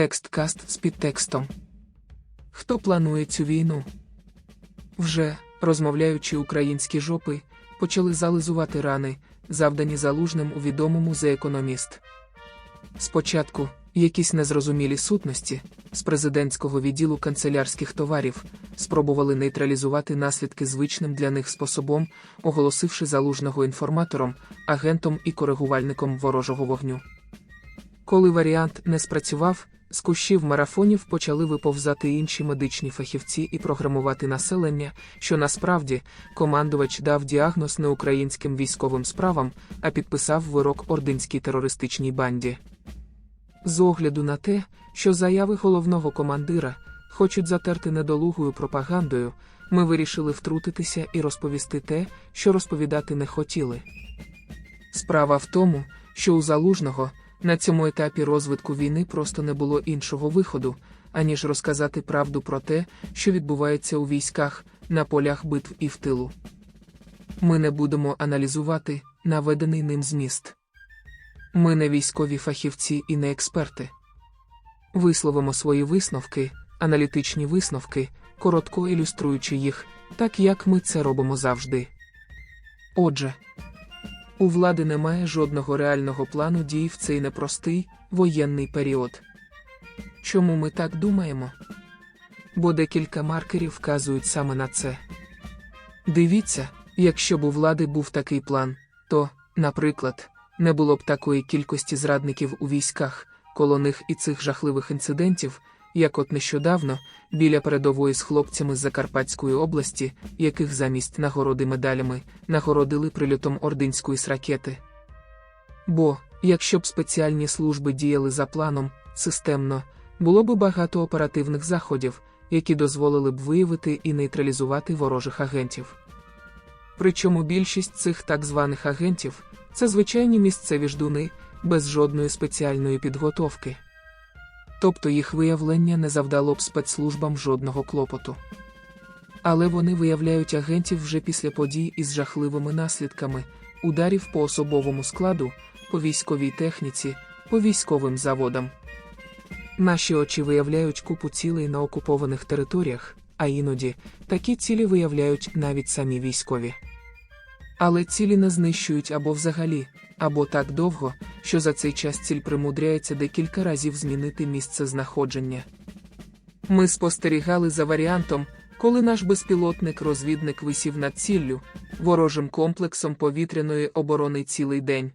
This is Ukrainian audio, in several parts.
Текст каст з підтекстом. Хто планує цю війну? Вже, розмовляючи українські жопи, почали зализувати рани, завдані залужним у відомому за економіст. Спочатку якісь незрозумілі сутності з президентського відділу канцелярських товарів спробували нейтралізувати наслідки звичним для них способом, оголосивши залужного інформатором, агентом і коригувальником ворожого вогню. Коли варіант не спрацював, з кущів марафонів почали виповзати інші медичні фахівці і програмувати населення, що насправді командувач дав діагноз не українським військовим справам, а підписав вирок ординській терористичній банді. З огляду на те, що заяви головного командира хочуть затерти недолугою пропагандою, ми вирішили втрутитися і розповісти те, що розповідати не хотіли. Справа в тому, що у залужного на цьому етапі розвитку війни просто не було іншого виходу, аніж розказати правду про те, що відбувається у військах, на полях битв і в тилу. Ми не будемо аналізувати наведений ним зміст. Ми не військові фахівці і не експерти. Висловимо свої висновки, аналітичні висновки, коротко ілюструючи їх, так як ми це робимо завжди. Отже, у влади немає жодного реального плану дій в цей непростий воєнний період. Чому ми так думаємо? Бо декілька маркерів вказують саме на це. Дивіться, якщо б у влади був такий план, то, наприклад, не було б такої кількості зрадників у військах, коло них і цих жахливих інцидентів, як от нещодавно, біля передової з хлопцями з Закарпатської області, яких замість нагороди медалями нагородили прильотом ординської ракети. Бо, якщо б спеціальні служби діяли за планом, системно, було б багато оперативних заходів, які дозволили б виявити і нейтралізувати ворожих агентів. Причому більшість цих так званих агентів це звичайні місцеві ждуни, без жодної спеціальної підготовки. Тобто їх виявлення не завдало б спецслужбам жодного клопоту. Але вони виявляють агентів вже після подій із жахливими наслідками, ударів по особовому складу, по військовій техніці, по військовим заводам. Наші очі виявляють купу цілей на окупованих територіях, а іноді такі цілі виявляють навіть самі військові. Але цілі не знищують або взагалі, або так довго, що за цей час ціль примудряється декілька разів змінити місце знаходження. Ми спостерігали за варіантом, коли наш безпілотник-розвідник висів над ціллю, ворожим комплексом повітряної оборони цілий день.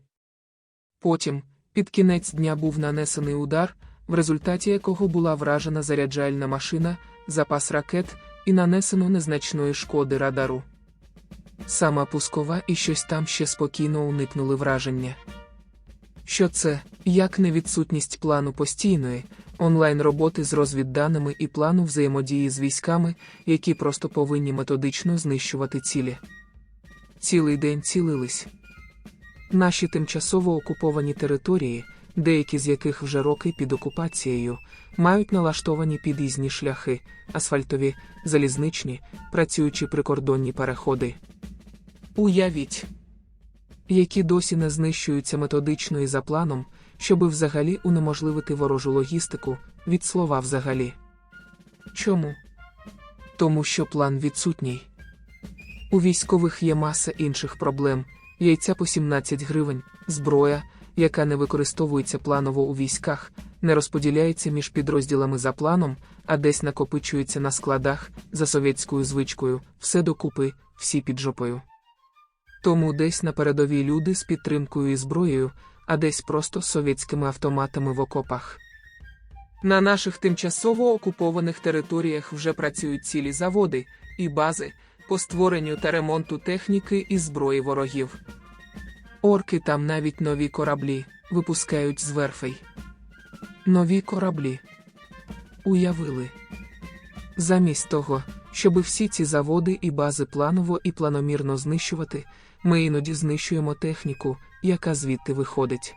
Потім, під кінець дня був нанесений удар, в результаті якого була вражена заряджальна машина, запас ракет і нанесено незначної шкоди радару. Сама пускова і щось там ще спокійно уникнули враження. Що це, як не відсутність плану постійної, онлайн роботи з розвідданими і плану взаємодії з військами, які просто повинні методично знищувати цілі. Цілий день цілились. Наші тимчасово окуповані території, деякі з яких вже роки під окупацією, мають налаштовані під'їзні шляхи, асфальтові, залізничні, працюючі прикордонні переходи. Уявіть, які досі не знищуються методично і за планом, щоби взагалі унеможливити ворожу логістику від слова взагалі. Чому? Тому що план відсутній. У військових є маса інших проблем: яйця по 17 гривень, зброя, яка не використовується планово у військах, не розподіляється між підрозділами за планом, а десь накопичується на складах за совєтською звичкою, все докупи, всі під жопою. Тому десь на передовій люди з підтримкою і зброєю, а десь просто з совєтськими автоматами в окопах. На наших тимчасово окупованих територіях вже працюють цілі заводи і бази по створенню та ремонту техніки і зброї ворогів. Орки там навіть нові кораблі випускають з верфей. Нові кораблі. Уявили. Замість того, щоби всі ці заводи і бази планово і планомірно знищувати, ми іноді знищуємо техніку, яка звідти виходить.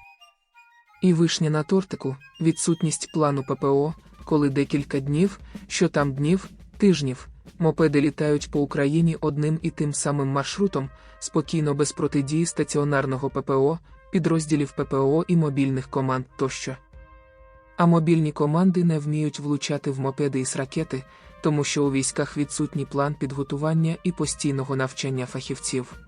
І вишня на тортику відсутність плану ППО, коли декілька днів, що там днів, тижнів, мопеди літають по Україні одним і тим самим маршрутом, спокійно без протидії стаціонарного ППО, підрозділів ППО і мобільних команд тощо. А мобільні команди не вміють влучати в мопеди із ракети, тому що у військах відсутній план підготування і постійного навчання фахівців.